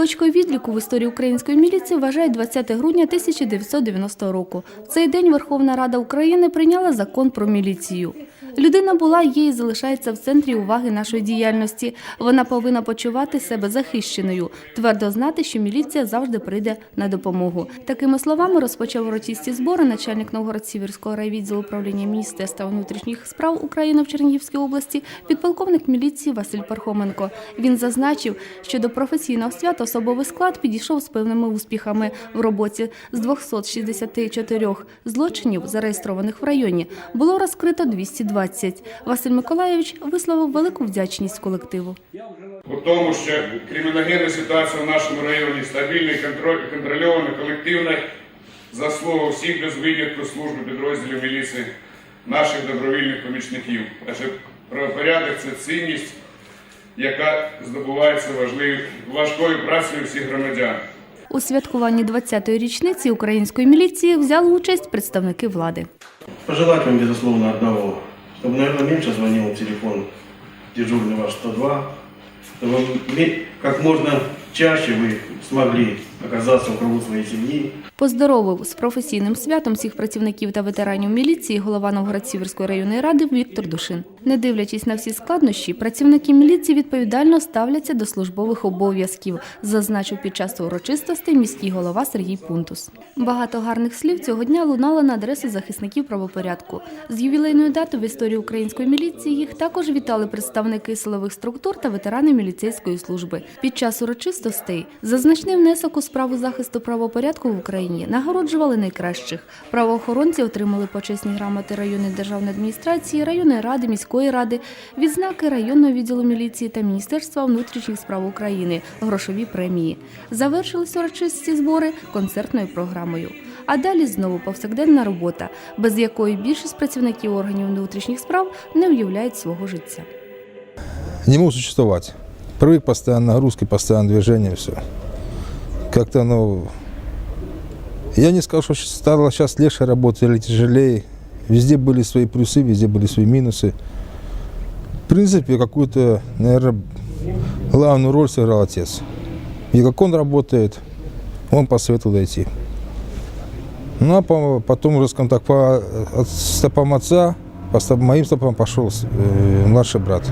Точкою відліку в історії української міліції вважають 20 грудня 1990 року. В цей день Верховна Рада України прийняла закон про міліцію. Людина була, є і залишається в центрі уваги нашої діяльності. Вона повинна почувати себе захищеною, твердо знати, що міліція завжди прийде на допомогу. Такими словами розпочав урочисті збори начальник Новгород-Сіверського райвідділу управління Міністерства внутрішніх справ України в Чернігівській області, підполковник міліції Василь Пархоменко. Він зазначив, що до професійного свята особовий склад підійшов з певними успіхами в роботі з 264 злочинів, зареєстрованих в районі, було розкрито 220. Василь Миколайович висловив велику вдячність колективу. У тому, що криміногенна ситуація в нашому районі стабільна, контрольована, колективна, заслуга всіх без винятку служби підрозділів міліції, наших добровільних помічників. Адже правопорядок це цінність, яка здобувається важливою, важкою працею всіх громадян. У святкуванні 20-ї річниці української міліції взяли участь представники влади. Пожелать вам, безусловно, одного, чтобы, наверное, меньше звонил телефон дежурный ваш 102, чтобы ме- как можно чаще вы смогли оказаться в кругу своей семьи, Поздоровив з професійним святом всіх працівників та ветеранів міліції голова Новгород-Сіверської районної ради Віктор Душин. Не дивлячись на всі складнощі, працівники міліції відповідально ставляться до службових обов'язків, зазначив під час урочистостей міський голова Сергій Пунтус. Багато гарних слів цього дня лунало на адресу захисників правопорядку. З ювілейною датою в історії української міліції їх також вітали представники силових структур та ветерани міліцейської служби. Під час урочистостей за значний внесок у справу захисту правопорядку в Україні нагороджували найкращих. Правоохоронці отримали почесні грамоти районної державної адміністрації, районної ради, міської ради, відзнаки районного відділу міліції та Міністерства внутрішніх справ України, грошові премії. Завершились урочисті збори концертною програмою. А далі знову повсякденна робота, без якої більшість працівників органів внутрішніх справ не уявляють свого життя. не мог существовать. Привык постоянно нагрузки, постоянно движение, все. Как-то, ну, я не скажу, что стало сейчас легче работать или тяжелее. Везде были свои плюсы, везде были свои минусы. В принципе, какую-то, наверное, главную роль сыграл отец. И как он работает, он посоветовал дойти. Ну, а по- потом уже, скажем так, по от стопам отца, по моим стопам пошел э, младший брат.